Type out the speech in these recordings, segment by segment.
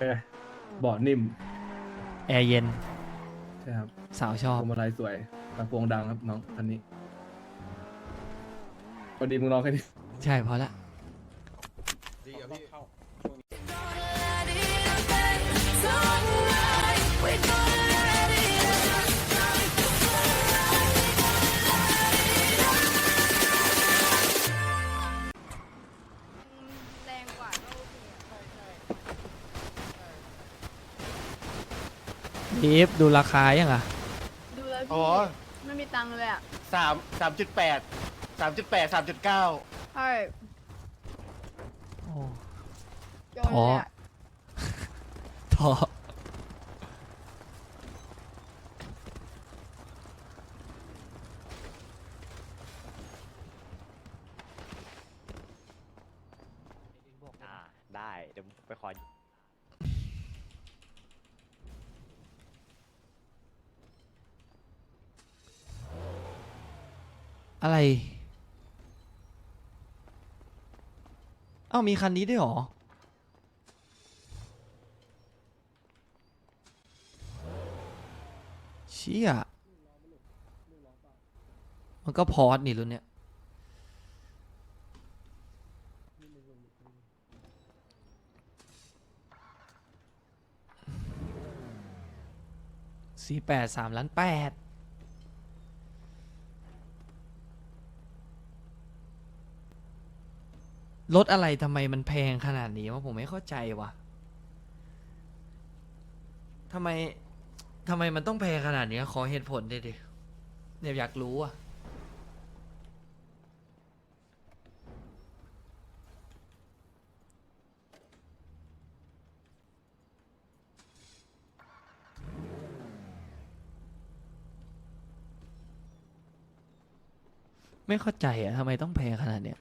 เป็นไงเบาะนิ่มแอร์เย็น ใช่ครับสาวชอบพวงมาลัยสวยลำโพงดังครับน้องคันนี้พอดีมึงร้องแค่นี้ ใช่พอละแใช่บีฟดูราคายังอะ ดูแล้วอ๋พี่อ ไม่มีตังค์เลยอะสามสามจุดแปดสามจุดแปดสามจุดเก้าใช่โอ้โยนเลยอะท้ออ่าได้ เดี๋ยวไปขอ อะไร เอ้ามีคันนี้ด้วยหรอ เชี่ย มันก็พอสนี่รุ่นเนี้ยสี่แปดสามล้านแปด รถอะไรทำไมมันแพงขนาดนี้วะผมไม่เข้าใจวะทำไมทำไมมันต้องแพงขนาดนี้ขอเหตุผลดิดิเนี่ยอยากรู้อะไม่เข้าใจอะทำไมต้องแพงขนาดเนี้ย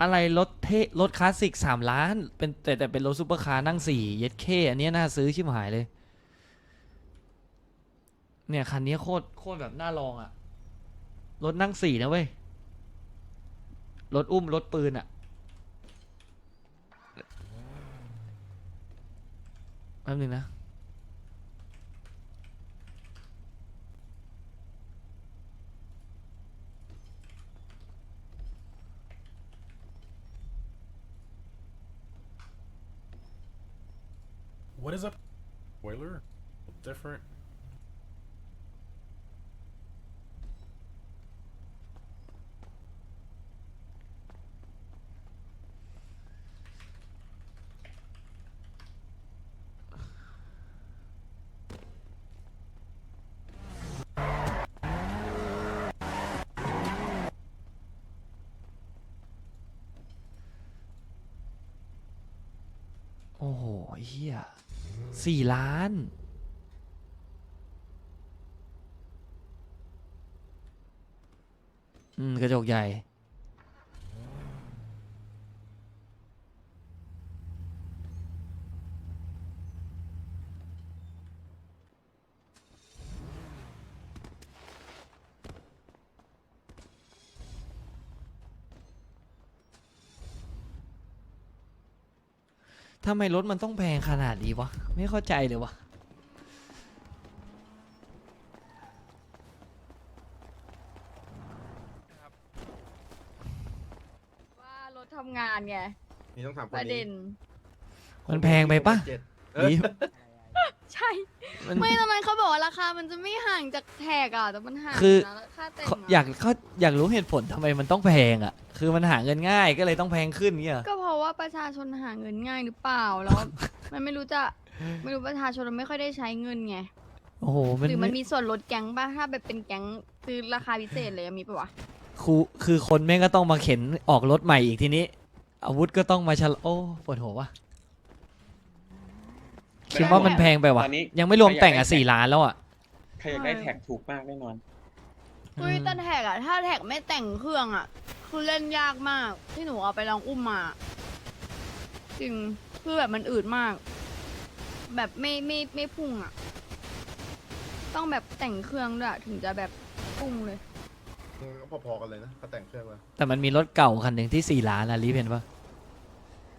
อะไรรถเทรถคลาสสิกสามล้าน เป็นแต่แต่เป็นรถซูเปอร์คาร์นั่งสี่เย็ดเคอันนี้น่าซื้อชิบหายเลย เนี่ยคันนี้โคตรโคตรแบบน่าลองอะรถนั่งสี่นะเว้ย รถอุ้มรถปืนอะแป๊บนึงนะ What is up? Spoiler? Different? โอ้โหเฮียสี่ล้าน อืม กระจกใหญ่ ทำไมรถมันต้องแพงขนาดนี้วะ ไม่เข้าใจเลยวะว่ารถทำงานไงนี่ต้องถามคปนระเด็นี้น มันแพงไปปะเจ็ดบีฟใช่ มัน ไม่ทำไมเขาบอกว่าราคามันจะไม่ห่างจากแท็กอะแต่มันห่างคือ นะค่าแต่งเขาอะอยากเขาอยากรู้เหตุผลทำไมมันต้องแพงอะ คือมันหาเงินง่ายก็เลยต้องแพงขึ้นเงี้ยเหรอก็เพราะ ว่าประชาชนหาเงินง่ายหรือเปล่าแล้ว มันไม่รู้จะไม่รู้ประชาชนมันไม่ค่อยได้ใช้เงินไงโอ้โหมันหรือมันไม่มีส่วนลดแก๊งป่ะถ้าแบบเป็นแก๊งซื้อราคาพิเศษเลยอะมีปะวะครูคือคนแม่งก็ต้องมาเข็นออกรถใหม่อีกทีนี้ อาวุธก็ต้องมาชะลอโอ้ปวดหัววะคิดว่ามันแพงไปวะตอนนี้ ยังไม่รวมแต่งอะใครอยากได้สี่ล้านแล้วอะใครอยากได้แท็กถูกมากแน่นอนเฮ้ยแต่แท็กอะถ้าแท็กไม่แต่งเครื่องอะคือเล่นยากมากที่หนูเอาไปลองอุ้มมา จริงคือคือแบบมันอืดมาก แบบไม่ไม่ไม่พุ่งอะ ต้องแบบแต่งเครื่องด้วยถึงจะแบบพุ่งเลยก็พอๆกันเลยนะเขาแต่งเครื่องมาแต่มันมีรถเก่าคันหนึ่งที่สี่ล้านอะรีบเห็นปะ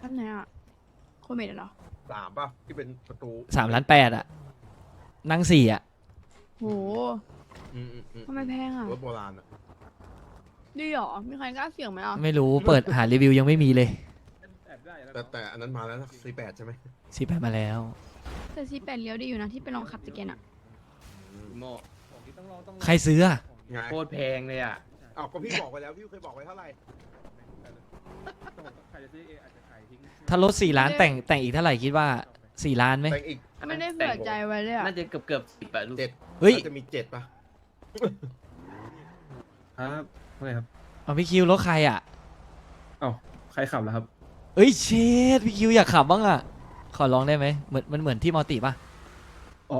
ท่านไหนอะโคเมดเหรอสามป่ะที่เป็นประตูสามล้านแปดอะนั่งสี่อะโหอืมอืมอืมทำไมแพงอะรถโบราณอะดีเหรอมีใครกล้าเสี่ยงไหมอะไม่รู้เปิดหารีวิวยังไม่มีเลยแอบ ได้แล้วแต่แต่อันนั้นมาแล้วนะสี่แปดใช่ไหมสี่แปดมาแล้วแต่ซีแปดเลี้ยวดีอยู่นะที่ไปลองขับตะเกียนอะโมของที่ต้องลองต้องลองใครซื้ออะไงโคตรแพงเลยอะอ้าวก็พี่บอกไปแล้วพี่เคยบอกไว้เท่าไหร่ใครจะซื้อเองอาจจะขายทิ้งถ้ารถสี่ล้านแต่งแต่งอีกเท่าไหร่คิดว่าสี่ล้านไหมแต่งอีกไม่ได้เผื่อใจไว้เลยอะน่าจะเกือบเกือบสิบอะลูกเจ็ดเฮ้ยน่าจะมีเจ็ดป่ะครับว่าไงครับเอาพี่คิวรถใครอะเอ้าใครขับล่ะครับ เอ้ยเชดพี่คิวอยากขับบ้างอะขอลองได้ไหมเหมือนมันเหมือนที่มัลติปะอ๋อ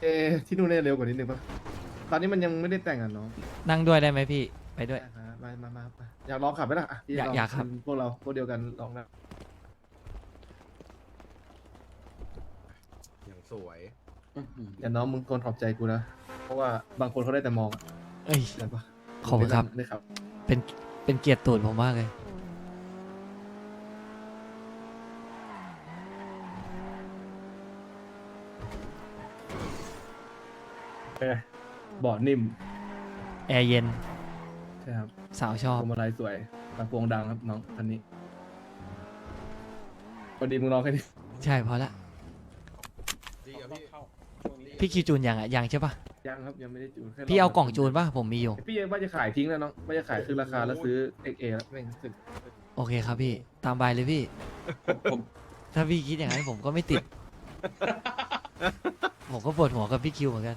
เอะที่นู่นเนี่ยเร็วกว่านิดนึงป่ะตอนนี้มันยังไม่ได้แต่งอะน้องนั่งด้วยได้ไหมพี่ ไปด้วย ได้ครับมามามามาอยากลองขับไหมล่ะะพี่อยากลงอยากครับ พวกเราพวกเดียวกันลองนะอย่างสวย อย่าน้องมึงคนขอบใจกูนะเพราะว่าบางคนเขาได้แต่มองอะเอ้ย ได้ปะขอบคุณครับ ได้ครับ เป็นเป็นเกียรติตูดผมมากเลย เป็นไงเบาะนิ่มแอร์เย็นใช่ครับสาวชอบพวงมาลัยสวยลำโพงดังครับน้องคันนี้พอดีมึงลองแค่นี้ใช่พอละดีอะพี่พี่คิวจูนยังอะยังใช่ปะยังครับยังไม่ได้จูนแค่พี่เอากล่องจูนปะผมมีอยู่ พี่ยังว่าจะขายทิ้งแล้วน้องว่าจะขายคือราคาแล้วซื้อ XA แล้วไม่งสึกโอเคครับพี่ตามบายเลยพี่ ผมถ้าพี่คิดอย่างนั้นผมก็ไม่ติด ผมก็ปวดหัวกับพี่คิวเหมือนกัน